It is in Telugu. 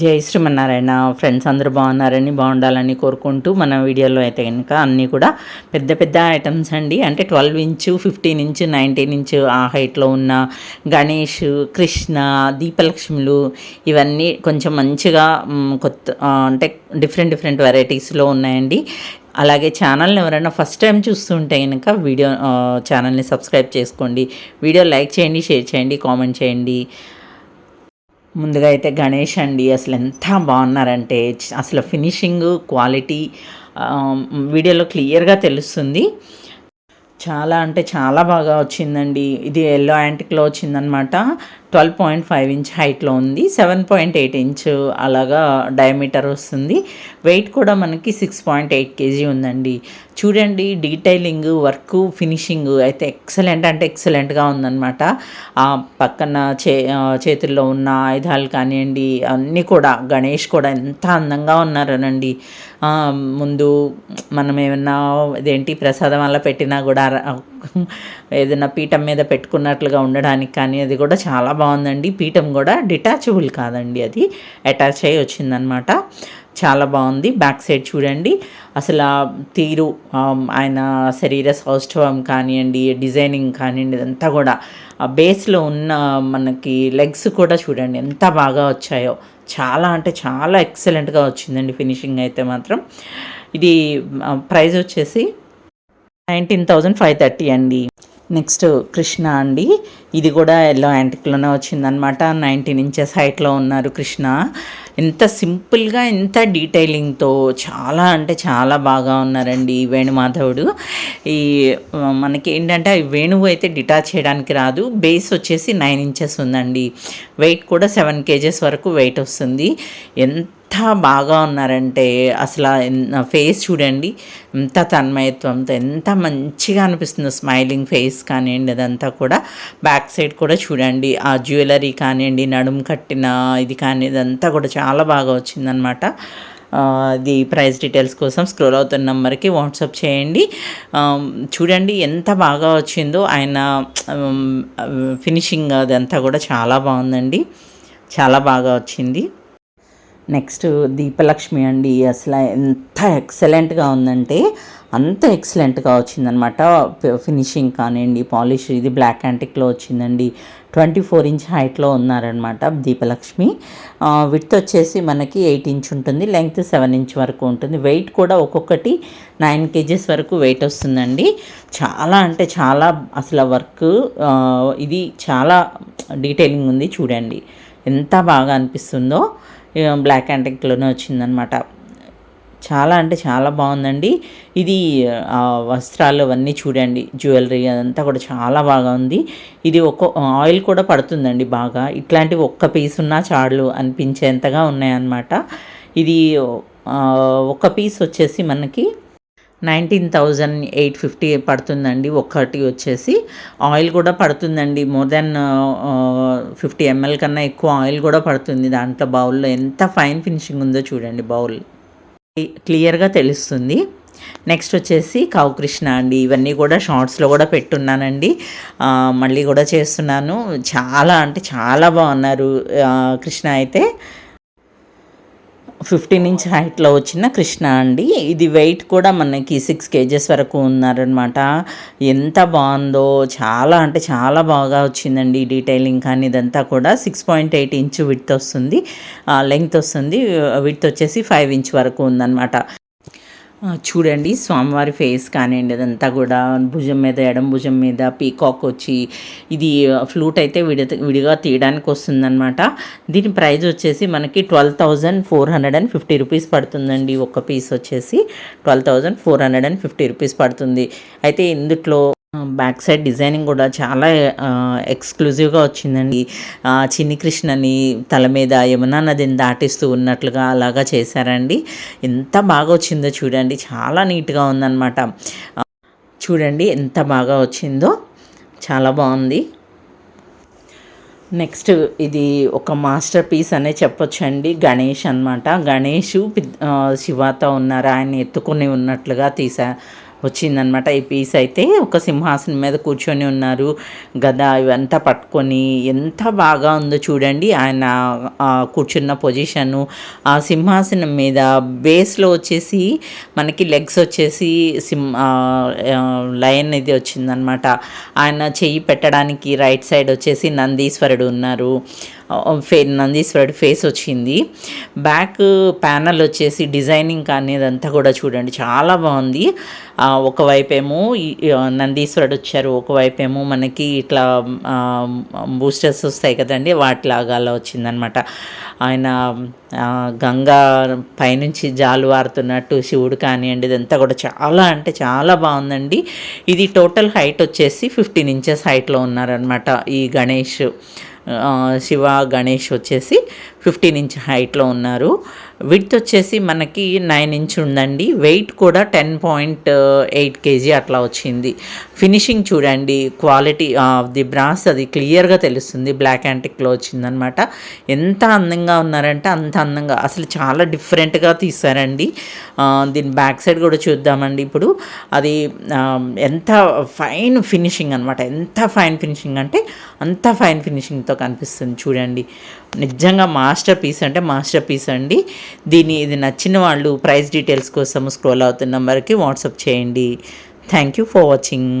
జై శ్రీమన్నారాయణ. ఫ్రెండ్స్ అందరూ బాగున్నారని బాగుండాలని కోరుకుంటూ మన వీడియోలో అయితే కనుక అన్నీ కూడా పెద్ద పెద్ద ఐటమ్స్ అండి. అంటే twelve inch fifteen inch nineteen inch ఆ హైట్లో ఉన్న గణేష్ కృష్ణ దీపలక్ష్ములు ఇవన్నీ కొంచెం మంచిగా కొత్త అంటే డిఫరెంట్ డిఫరెంట్ వెరైటీస్లో ఉన్నాయండి. అలాగే ఛానల్ని ఎవరైనా ఫస్ట్ టైం చూస్తుంటే కనుక వీడియో ఛానల్ని సబ్స్క్రైబ్ చేసుకోండి. వీడియో లైక్ చేయండి షేర్ చేయండి కామెంట్ చేయండి. ముందుగా అయితే గణేష్ అండి అసలు ఎంత బాగున్నారంటే అసలు ఫినిషింగ్ క్వాలిటీ వీడియోలో క్లియర్గా తెలుస్తుంది. చాలా అంటే చాలా బాగా వచ్చిందండి. ఇది ఎల్లో యాంటిక్లో వచ్చిందనమాట ట్వెల్వ్ పాయింట్ ఫైవ్ ఇంచ్ హైట్లో ఉంది. సెవెన్ పాయింట్ ఎయిట్ ఇంచ్ అలాగా డయామీటర్ వస్తుంది. వెయిట్ కూడా మనకి సిక్స్ పాయింట్ ఎయిట్ కేజీ ఉందండి. చూడండి డీటెయిలింగ్ వర్క్ ఫినిషింగ్ అయితే ఎక్సలెంట్ అంటే ఎక్సలెంట్గా ఉందన్నమాట. ఆ పక్కన చే చేతుల్లో ఉన్న ఆయుధాలు కానివ్వండి అన్నీ కూడా గణేష్ కూడా ఎంత అందంగా ఉన్నారనండి. ముందు మనం ఏమన్నా ఇదేంటి ప్రసాదం అలా పెట్టినా కూడా ఏదైనా పీఠం మీద పెట్టుకున్నట్లుగా ఉండడానికి కానీ అది కూడా చాలా బాగుందండి. పీఠం కూడా డిటాచబుల్ కాదండి అది. అటాచ్ అయ్యి వచ్చిందనమాట చాలా బాగుంది. బ్యాక్ సైడ్ చూడండి. అసలు ఆ తీరు ఆయన శరీర సౌష్ఠవం కానివ్వండి డిజైనింగ్ కానివ్వండి ఇదంతా కూడా. ఆ బేస్లో ఉన్న మనకి లెగ్స్ కూడా చూడండి ఎంత బాగా వచ్చాయో. చాలా అంటే చాలా ఎక్సలెంట్గా వచ్చిందండి. ఫినిషింగ్ అయితే మాత్రం. ఇది ప్రైజ్ వచ్చేసి నైన్టీన్ థౌజండ్ ఫైవ్ థర్టీ అండి. నెక్స్ట్ కృష్ణ అండి. ఇది కూడా ఎల్లో యాంటిక్లోనే వచ్చిందనమాట నైన్టీన్ ఇంచెస్ హైట్లో ఉన్నారు కృష్ణ. ఎంత సింపుల్గా ఎంత డీటెయిలింగ్తో చాలా అంటే చాలా బాగా ఉన్నారండి ఈ వేణుమాధవుడు. ఈ మనకి ఏంటంటే ఈ వేణువు అయితే డిటాచ్ చేయడానికి రాదు. బేస్ వచ్చేసి నైన్ ఇంచెస్ ఉందండి. వెయిట్ కూడా సెవెన్ కేజెస్ వరకు వెయిట్ వస్తుంది. ఎంత ఎంత బాగా ఉన్నారంటే అసలు ఫేస్ చూడండి. ఎంత తన్మయత్వంతో ఎంత మంచిగా అనిపిస్తుంది స్మైలింగ్ ఫేస్ కానివ్వండి అదంతా కూడా. బ్యాక్ సైడ్ కూడా చూడండి. ఆ జ్యువెలరీ కానివ్వండి నడుము కట్టిన ఇది కానీ ఇదంతా కూడా చాలా బాగా వచ్చిందనమాట ది ప్రైస్ డీటెయిల్స్ కోసం స్క్రోల్ అవుతున్న నెంబర్కి వాట్సాప్ చేయండి. చూడండి ఎంత బాగా వచ్చిందో. ఆయన ఫినిషింగ్ అదంతా కూడా చాలా బాగుందండి. చాలా బాగా వచ్చింది. నెక్స్ట్ దీపలక్ష్మి అండి అసలు ఎంత ఎక్సలెంట్గా ఉందంటే అంత ఎక్సలెంట్గా వచ్చిందనమాట ఫినిషింగ్ కానివ్వండి పాలిష్ ఇది బ్లాక్ యాంటిక్లో వచ్చిందండి. ట్వంటీ ఫోర్ ఇంచ్ హైట్లో ఉన్నారనమాట దీపలక్ష్మి. విత్ వచ్చేసి మనకి ఎయిట్ ఇంచ్ ఉంటుంది లెంగ్త్ సెవెన్ ఇంచ్ వరకు ఉంటుంది. వెయిట్ కూడా ఒక్కొక్కటి నైన్ కేజెస్ వరకు వెయిట్ వస్తుందండి. చాలా అంటే చాలా అసలు వర్క్ ఇది చాలా డీటెయిలింగ్ ఉంది చూడండి. ఎంత బాగా అనిపిస్తుందో. బ్లాక్ యాంటిక్లోనే వచ్చిందనమాట చాలా అంటే చాలా బాగుందండి. ఇది ఆ, వస్త్రాలు అవన్నీ చూడండి. జ్యువెలరీ అదంతా కూడా చాలా బాగా ఉంది. ఇది ఒక ఆయిల్ కూడా పడుతుందండి బాగా. ఇట్లాంటివి ఒక్క పీస్ ఉన్నా చాలు అనిపించేంతగా ఉన్నాయన్నమాట. ఇది ఒక పీస్ వచ్చేసి మనకి నైన్టీన్ థౌజండ్ ఎయిట్ ఫిఫ్టీ పడుతుందండి ఒక్కటి వచ్చేసి. ఆయిల్ కూడా పడుతుందండి మోర్ దెన్ ఫిఫ్టీ ఎంఎల్ కన్నా ఎక్కువ ఆయిల్ కూడా పడుతుంది దాంట్లో బౌల్లో. ఎంత ఫైన్ ఫినిషింగ్ ఉందో చూడండి బౌల్. క్లియర్గా తెలుస్తుంది. నెక్స్ట్ వచ్చేసి కృష్ణ అండి. ఇవన్నీ కూడా షార్ట్స్లో కూడా పెట్టున్నానండి. మళ్ళీ కూడా చేస్తున్నాను. చాలా అంటే చాలా బాగున్నారు. కృష్ణ అయితే ఫిఫ్టీన్ ఇంచ్ హైట్లో వచ్చిన కృష్ణ అండి. ఇది వెయిట్ కూడా మనకి సిక్స్ కేజెస్ వరకు ఉన్నారనమాట ఎంత బాగుందో చాలా అంటే చాలా బాగా వచ్చిందండి డీటెయిలింగ్ కానీ ఇదంతా కూడా. Six point eight inch width వస్తుంది. లెంగ్త్ వస్తుంది. విడ్త్ వచ్చేసి ఫైవ్ ఇంచ్ వరకు ఉందన్నమాట. చూడండి స్వామివారి ఫేస్ కానివ్వండి అదంతా కూడా భుజం మీద ఎడం భుజం మీద పీకాక్ వచ్చి ఇది ఫ్లూట్ అయితే విడి విడిగా తీయడానికి వస్తుందన్నమాట. దీని ప్రైస్ వచ్చేసి మనకి twelve thousand four hundred and fifty rupees పడుతుందండి. ఒక పీస్ వచ్చేసి twelve thousand four hundred and fifty rupees పడుతుంది. అయితే ఇందుట్లో బ్యాక్ సైడ్ డిజైనింగ్ కూడా చాలా ఎక్స్క్లూజివ్గా వచ్చిందండి. చిన్ని కృష్ణని తల మీద యమునా నదిని దాటిస్తూ ఉన్నట్లుగా అలాగా చేశారండి. ఎంత బాగా వచ్చిందో చూడండి. చాలా నీట్గా ఉందన్నమాట. చూడండి ఎంత బాగా వచ్చిందో. చాలా బాగుంది. నెక్స్ట్ ఇది ఒక మాస్టర్ పీస్ అనే చెప్పొచ్చండి. గణేష్ అనమాట గణేష్ శివాత ఉన్నారు? ఆయన ఎత్తుకుని ఉన్నట్లుగా తీసా వచ్చిందనమాట ఈ పీస్ అయితే ఒక సింహాసనం మీద కూర్చొని ఉన్నారు. గద ఇవంతా పట్టుకొని ఎంత బాగా ఉందో చూడండి. ఆయన కూర్చున్న పొజిషను ఆ సింహాసనం మీద బేస్లో వచ్చేసి మనకి లెగ్స్ వచ్చేసి సిం లయన్ ఇది వచ్చిందనమాట ఆయన చెయ్యి పెట్టడానికి రైట్ సైడ్ వచ్చేసి నందీశ్వరుడు ఉన్నారు. ఫే నందీశ్వరుడు ఫేస్ వచ్చింది. బ్యాక్ ప్యానల్ వచ్చేసి డిజైనింగ్ కానీ ఇదంతా కూడా చూడండి చాలా బాగుంది. ఒకవైపేమో ఏమో నందీశ్వరుడు వచ్చారు ఒకవైపేమో ఏమో మనకి ఇట్లా బూస్టర్స్ వస్తాయి కదండి వాటిలాగా అలా వచ్చిందనమాట. ఆయన గంగా పైనుంచి జాలు వారుతున్నట్టు శివుడు కానివ్వండి ఇదంతా కూడా చాలా అంటే చాలా బాగుందండి. ఇది టోటల్ హైట్ వచ్చేసి ఫిఫ్టీన్ ఇంచెస్ హైట్లో ఉన్నారనమాట ఈ గణేష్. శివ గణేష్ వచ్చేసి ఫిఫ్టీన్ ఇంచ్ హైట్లో ఉన్నారు. విడ్త్ వచ్చేసి మనకి నైన్ ఇంచ్ ఉందండి. వెయిట్ కూడా టెన్ పాయింట్ ఎయిట్ కేజీ అట్లా వచ్చింది. ఫినిషింగ్ చూడండి క్వాలిటీ ఆఫ్ ది బ్రాస్ అది క్లియర్గా తెలుస్తుంది. బ్లాక్ యాంటిక్లో వచ్చిందనమాట ఎంత అందంగా ఉన్నారంటే అంత అందంగా. అసలు చాలా డిఫరెంట్గా తీసారండి దీని బ్యాక్ సైడ్ కూడా చూద్దామండి ఇప్పుడు. అది ఎంత ఫైన్ ఫినిషింగ్ అనమాట ఎంత ఫైన్ ఫినిషింగ్ అంటే అంత ఫైన్ ఫినిషింగ్తో కనిపిస్తుంది చూడండి. నిజంగా మా మాస్టర్ పీస్ అంటే మాస్టర్ పీస్ అండి. దీని ఇది నచ్చిన వాళ్ళు ప్రైస్ డీటెయిల్స్ కోసం స్క్రోల్ అవుతున్న నెంబర్కి వాట్సాప్ చేయండి. Thank you for watching.